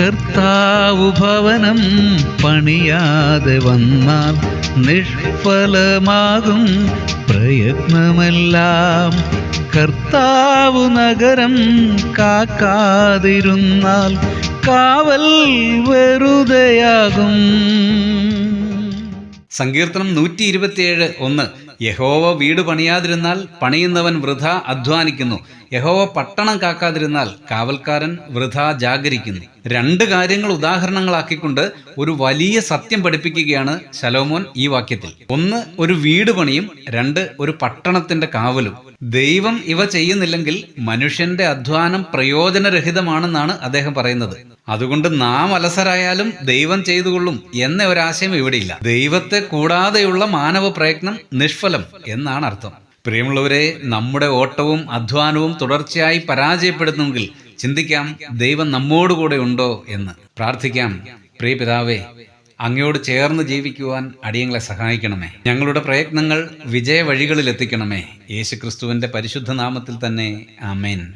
കർത്താവു ഭവനം പണിയാതെ വന്നാൽ നിഷ്ഫലമാകും പ്രയത്നമെല്ലാം. കർത്താവ് നഗരം കാക്കാതിരുന്നാൽ കാവൽ വെറുതെയാകും. സങ്കീർത്തനം നൂറ്റി ഇരുപത്തിയേഴ് ഒന്ന്. യഹോവ വീട് പണിയാതിരുന്നാൽ പണിയുന്നവൻ വൃഥ അധ്വാനിക്കുന്നു. യഹോവ പട്ടണം കാക്കാതിരുന്നാൽ കാവൽക്കാരൻ വൃഥ ജാഗരിക്കുന്നു. രണ്ട് കാര്യങ്ങൾ ഉദാഹരണങ്ങളാക്കിക്കൊണ്ട് ഒരു വലിയ സത്യം പഠിപ്പിക്കുകയാണ് ശലോമോൻ ഈ വാക്യത്തിൽ. ഒന്ന് ഒരു വീട് പണിയും. രണ്ട് ഒരു പട്ടണത്തിന്റെ കാവലും. ദൈവം ഇവ ചെയ്യുന്നില്ലെങ്കിൽ മനുഷ്യന്റെ അധ്വാനം പ്രയോജനരഹിതമാണെന്നാണ് അദ്ദേഹം പറയുന്നത്. അതുകൊണ്ട് നാം അലസരായാലും ദൈവം ചെയ്തുകൊള്ളും എന്ന ഒരാശയം ഇവിടെയില്ല. ദൈവത്തെ കൂടാതെയുള്ള മാനവ പ്രയത്നം നിഷ്ഫലം എന്നാണ് അർത്ഥം പ്രിയമുള്ളവരെ നമ്മുടെ ഓട്ടവും അധ്വാനവും തുടർച്ചയായി പരാജയപ്പെടുന്നുവെങ്കിൽ ചിന്തിക്കാം ദൈവം നമ്മോടുകൂടെ ഉണ്ടോ എന്ന്. പ്രാർത്ഥിക്കാം. പ്രിയ പിതാവേ അങ്ങയോട് ചേർന്ന് ജീവിക്കുവാൻ അടിയങ്ങളെ സഹായിക്കണമേ. ഞങ്ങളുടെ പ്രയത്നങ്ങൾ വിജയ വഴികളിൽ എത്തിക്കണമേ യേശുക്രിസ്തുവിന്റെ പരിശുദ്ധ നാമത്തിൽ തന്നെ. ആമേൻ.